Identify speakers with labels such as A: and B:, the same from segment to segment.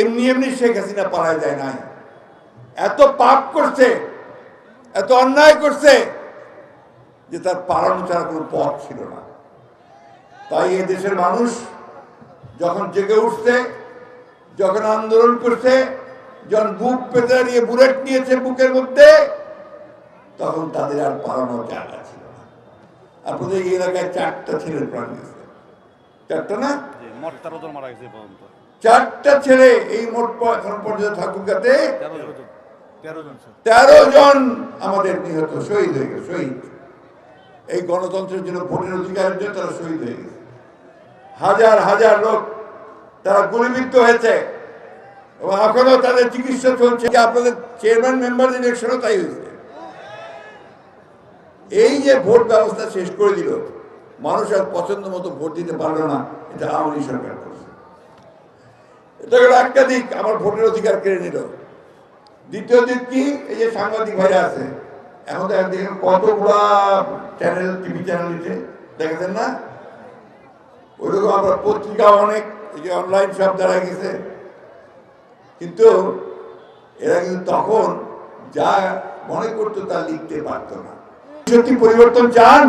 A: এমনি এমনি শেখ হাসিনা পালায় যায় নাই। এত পাপ করছে, এত অন্যায় করছে যে তার পালানো ছাড়া কোনো পথ ছিল না। তাই এই দেশের মানুষ যখন জেগে উঠছে, যখন আন্দোলন করছে, যখন বুক পেতে নিয়ে বুলেট নিয়েছে বুকের মধ্যে, তখন তাদের আর পালানোর জায়গা ছিল না। আপনাদের এই এলাকায় চারটা ছেলের প্রাণ গেছে। চারটা না?
B: মারা গেছে
A: চারটা ছেলে এই মোট এখন পর্যন্ত ঠাকুরগাতে
B: তেরো জন।
A: আমাদের নিহত শহীদ হয়ে গেছে শহীদ। এই গণতন্ত্রের জন্য ভোটের অধিকারের জন্য তারা শহীদ হয়ে গেছে। হাজার হাজার লোক তারা গুলিবিদ্ধ হয়েছে এবং এখনও তাদের চিকিৎসা চলছে। যে আপনাদের চেয়ারম্যান মেম্বার ইলেকশনও তাই হয়েছে। এই যে ভোট ব্যবস্থা শেষ করে দিল মানুষ আর পছন্দ মতো ভোট দিতে পারল না এটা আওয়ামী সরকার করছে। একটা দিক, আমার ভোটের অধিকার কেড়ে নিল। দ্বিতীয় দিক কি? এই যে সাংবাদিক ভাইরা আছে, এখন তো দেখেন কতগুলা চ্যানেল টিভি চ্যানেল দিচ্ছে দেখেছেন না? ওইরকম আমরা পত্রিকা অনেক, এই যে অনলাইন সব দ্বারা গেছে। কিন্তু এরা কিন্তু তখন যা মনে করতো তা লিখতে পারতো না। সত্যি পরিবর্তন চান?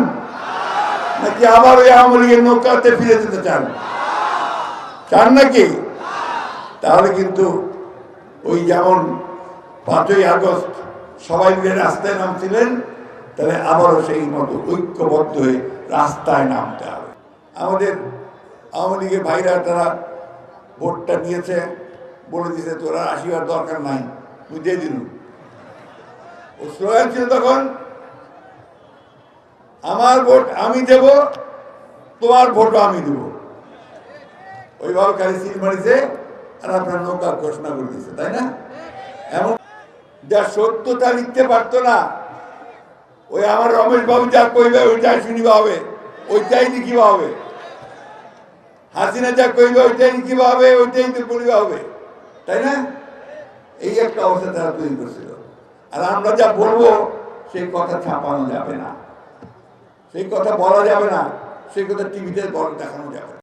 A: নাকি আবার ওই আওয়ামী লীগের নৌকাতে ফিরে যেতে চান? চান নাকি? তাহলে কিন্তু ওই যেমন পাঁচই আগস্ট সবাই মিলে রাস্তায় নামছিলেন, তাহলে আবারও সেই মতো ঐক্যবদ্ধ হয়ে রাস্তায় নামতে হবে। আমাদের আওয়ামী লীগের ভাইরা তারা ভোটটা নিয়েছে, বলে দিয়েছে, তোরা আসিবার দরকার নাই, তুই দিয়ে দিল ও স্লোগান ছিল তখন, আমার ভোট আমি দেব, তোমার ভোটও আমি দেব। ওইভাবে খালি সিল মারিছে আর আপনার নৌকা ঘোষণা করে দিয়েছে, তাই না? এমন যা সত্যতা লিখতে পারতো না। ওই আমার রমেশ বাবু যা কইবে, ওইটাই শুনিবা হবে, ওইটাই লিখিবা হবে। হাসিনা যা কইবে, ওইটাই লিখিবা হবে, ওইটাই তো বলিবা হবে, তাই না? এই একটা অবস্থা তারা তৈরি করছিল। আর আমরা যা বলব, সেই কথা ছাপানো যাবে না। সেই কথা বলা যাবে না, সেই কথা টিভিতে দেখানো যাবে